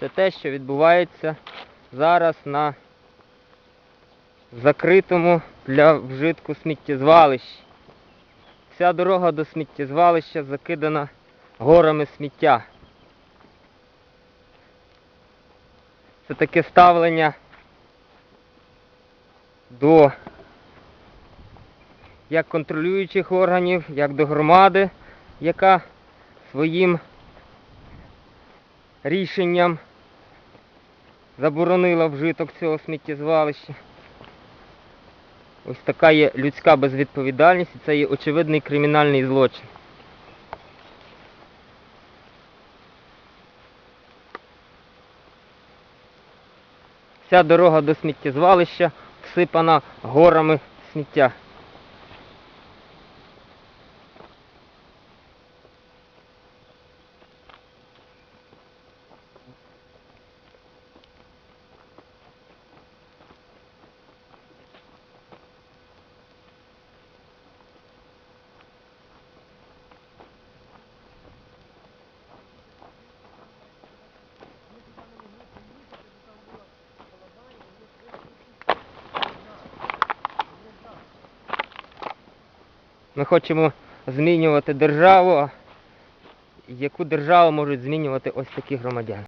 Це те, що відбувається зараз на закритому для вжитку сміттєзвалищі. Вся дорога до сміттєзвалища закидана горами сміття. Це таке ставлення до як контролюючих органів, як до громади, яка своїм рішенням заборонила вжиток цього сміттєзвалища. Ось така є людська безвідповідальність і це є очевидний кримінальний злочин. Вся дорога до сміттєзвалища всипана горами сміття. Ми хочемо змінювати державу, яку державу можуть змінювати ось такі громадяни.